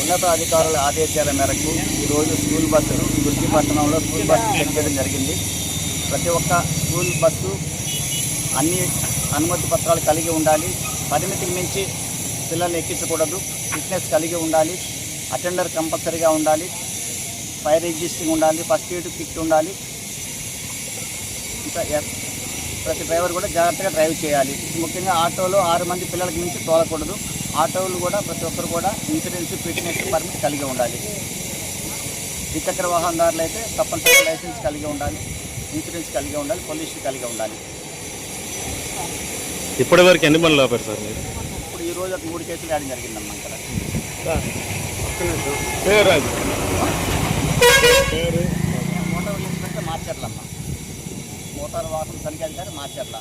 ఉన్నతాధికారుల ఆదేశాల మేరకు ఈరోజు స్కూల్ బస్సులు దుర్గి పట్టణంలో స్కూల్ బస్సు చెక్ చేయడం జరిగింది. ప్రతి ఒక్క స్కూల్ బస్సు అన్ని అనుమతి పత్రాలు కలిగి ఉండాలి. పరిమితికి మించి పిల్లల్ని ఎక్కించకూడదు. ఫిట్నెస్ కలిగి ఉండాలి. అటెండర్ కంపల్సరీగా ఉండాలి. ఫైర్ ఎగ్జిస్టింగ్ ఉండాలి. ఫస్ట్ ఎయిడ్ కిట్ ఉండాలి. ఇంకా ప్రతి డ్రైవర్ కూడా జాగ్రత్తగా డ్రైవ్ చేయాలి. ముఖ్యంగా ఆటోలో ఆరు మంది పిల్లలకి మించి తోలకూడదు. ఆటోలు కూడా ప్రతి ఒక్కరు కూడా ఇన్సూరెన్స్ ఫిట్నెస్ పర్మిట్ కలిగి ఉండాలి. ద్విచక్ర వాహనదారులు అయితే తప్పనిసరిగా లైసెన్స్ కలిగి ఉండాలి ఇన్సూరెన్స్ కలిగి ఉండాలి పొల్యూషన్ కలిగి ఉండాలి. ఇప్పటి వరకు ఎన్ని బండ్లు ఆపారు సార్ మీరు? ఇప్పుడు ఈ రోజు ఒక మూడు కేసులు వేయడం జరిగిందమ్మా ఇక్కడ మోటార్ ఇన్స్పెక్టర్ మార్చర్లమ్మ మోటార్ వాహనం తనిఖీ అధికారి మార్చర్ల